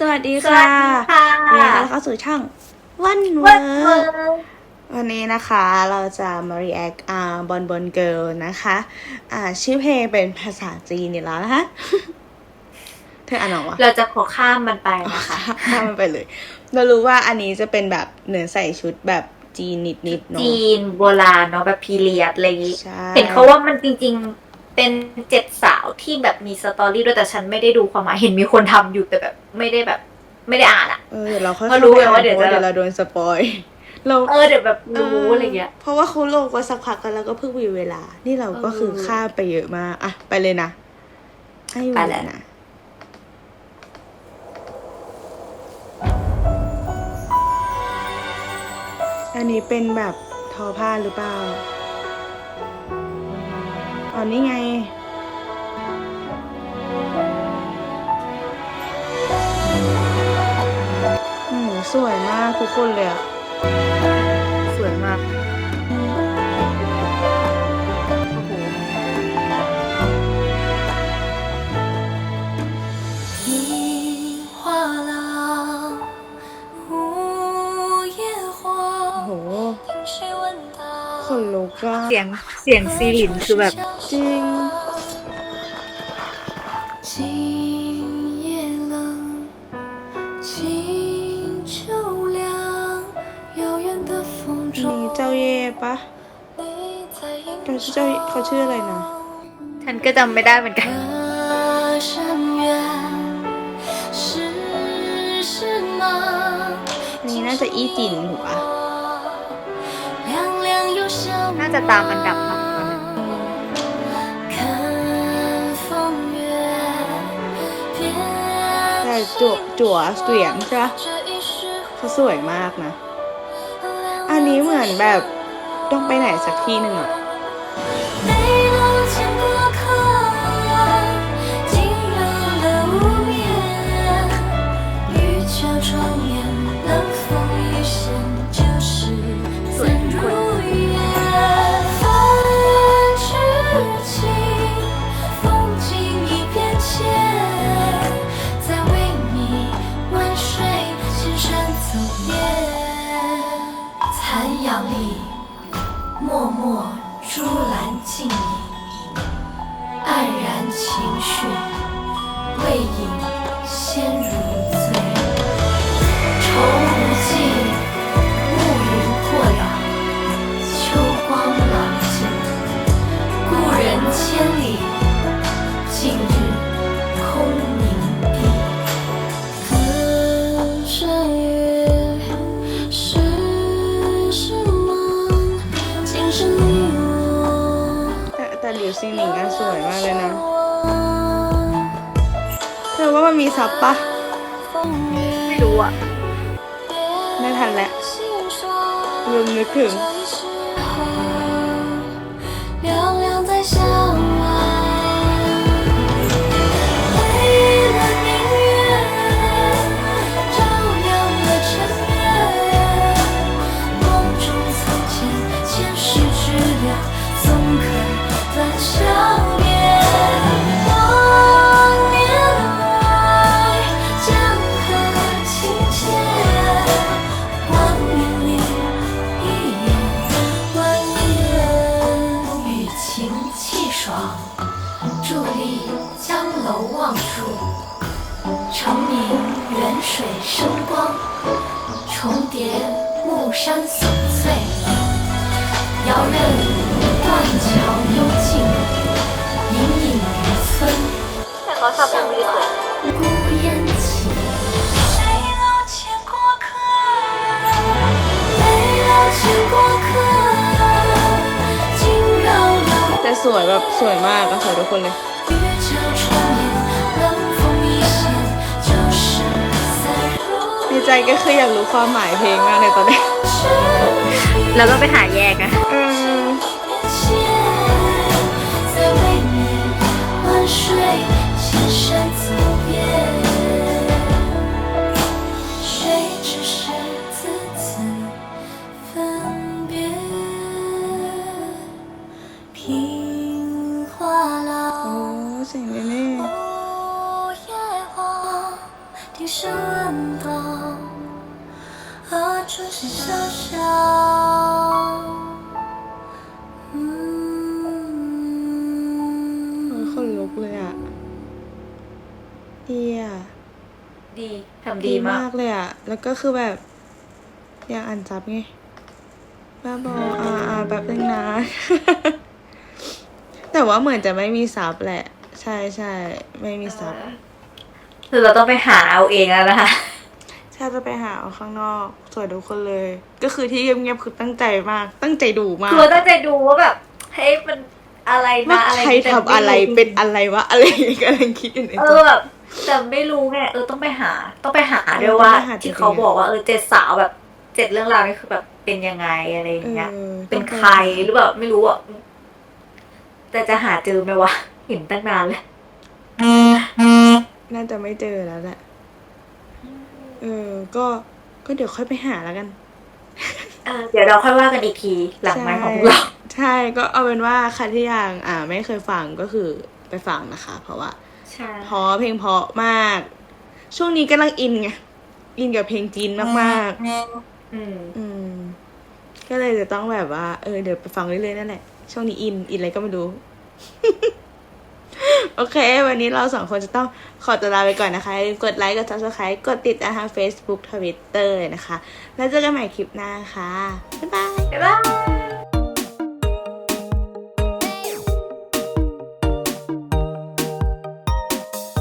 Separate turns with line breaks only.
สวัสดี
สวั
ค่ะ
สดีค่ะ
ยินดีต้อนรับเข้าสู่ช่องวันเว
วั
อน
เวอ
ร์
ร์
วันนี้นะคะเราจะมา react อ่าบอลบอลเกิลนะคะอ่าชื่อเพลงเป็นภาษาจีนนี่แล้วนะคะเธออ่านออกวะ
เราจะขอข้ามมันไปนะคะ
ข้ามมันไปเลย เรารู้ว่าอันนี้จะเป็นแบบเหนือใส่ชุดแบบจีนนิดๆเนาะ
จีนโบราณเนาะแบบพีเรียดอะไรอย่างงี้
ใช่
เห็นเขาว่ามันจริงๆ เป็นเจ็ดสาวที่แบบมีสตอรี่ด้วยแต่ฉันไม่ได้ดูความหมายเห็นมีคนทำอยู่แต่แบบไม่ได้แบบ ไม่ได้อ่านอะ
เออเดี๋ยวเราค่อย
มารู้
ข้ไป
ว่าเดี๋ยว
พระ
จะ
เดี๋ยวเราโดนสปอยเรา
เออเดี๋ยวแบบรู้อะไรเงี้ย
เพราะว่าเขาลงก็สักพักกันแล้วก็เพิ่งมีเวลา นี่เราก็คือ
เออ
ข้ามไปเยอะมากอะไปเลยนะให้อยู่
ไปเลย
นะอันนี้เป็นแบบทอผ้าหรือเปล่า อ๋อนี่ไง อืมสวยมากทุกคนเลยอะ
สวยมากโอ้โห
樱花浪，午夜
โอ้
花，
โห
听谁问
ข
道？
นลุกอะ
เสียงเสียงซีหลินคือแบบ
จริง
今夜冷，清秋凉，遥远的风
มี
中，
เจ้าเย่ปะ
你在
เขา
吟
ชื่อเจ้าเขาชื่ออะไรนะ
ฉันก็จำไม่ได้เหมือนกัน
歌声远，是是吗？
อันนี้น่าจะอี้จินถูกปะ
凉凉又香
น่าจะตามอันดับมา
จั่วจัวเสียงใช่เขาสวยมากนะ อันนี้เหมือนแบบต้องไปไหนสักที่หนึ่งอะูซิหนิงอะสวยมากเลยนะเธอว่ามันมีซับปะ
ไม่รู้อะ
ไม่ทันแล้วลืมนึกถึง
楼望处，层林远水生光，重叠暮山锁翠，遥任断桥幽静，隐隐渔村，
小桥
孤烟起。谁楼前过客，泪流成过客，惊扰了。
ใจก็คืออยากรู้ความหมายเพลงมากเลยตอนนี้
แล้วก็ไปหาแยกอะ
傻笑。เออคนลุกเลยอะดีอ่
ดีทำดีมาก
เลยอะ แล้วก็คือแบบ อยากอ่านจับไงบ้าบออ่าอ่าแบบนึงนะ แต่ว่าเหมือนจะไม่มีซับแหละ ใช่ใช่ไม่มีซับ
คือเราต้องไปหาเอาเองแล้วนะคะ
ใช่จะไปหาเอาข้างนอกสวยทุกคนเลย ก็คือที่เงียบๆคือตั้งใจมาก ตั้งใจดูมาก
คือตั้งใจดูว่าแบบเฮ้ยมันอะไร
ว่า
นะอะไร
ใครทำอะไรเป็นอะไรวะอะไรกำลังคิดอยู่ใน
เอ
ใจ
อแบบแต่ไม่รู้ไงเออต้องไปหา ต้องไปหาด้วยว่า
ต้องไปหาจริงๆ
ที่เขาบอกว่าเออเจ็ดสาวแบบเจ็ดเรื่องราวนี่คือแบบเป็นยังไงอะไรอย่างเงี้ย
ออ
เป็นใครหรือแบบไม่รู้อะแต่จะหาเจอไหมวะเห็นตั้งนานเลย
น่าจะไม่เจอแล้วแหละ เออ ก็ก็เดี๋ยวค่อยไปหาแล้วกัน
เออเดี๋ยวเราค่อยว่ากันอีกทีหลังไม้ของพวกเรา
ใช่ก็เอาเป็นว่าใครที่ยังอ่า ไม่เคยฟังก็คือไปฟังนะคะ เพราะว่า
ใช่
เพราะเพลงเพราะมาก ช่วงนี้กำลังอินไงอินกับเพลงจีนมาก
อืม
ๆอืมก็เลยจะต้องแบบว่า เออ เดี๋ยวไปฟังเรื่อยๆนั่นแหละ ช่วงนี้อิน อินอะไรก็ไม่รู้ โอเค วันนี้เราสองคนจะต้องขอตัวลาไปก่อนนะคะกดไลค์ กด subscribe กดติดตามทาง Facebook Twitter นะคะ แล้วเจอกันใหม่คลิปหน้าค่ะ บ๊ายบาย
บ๊ายบาย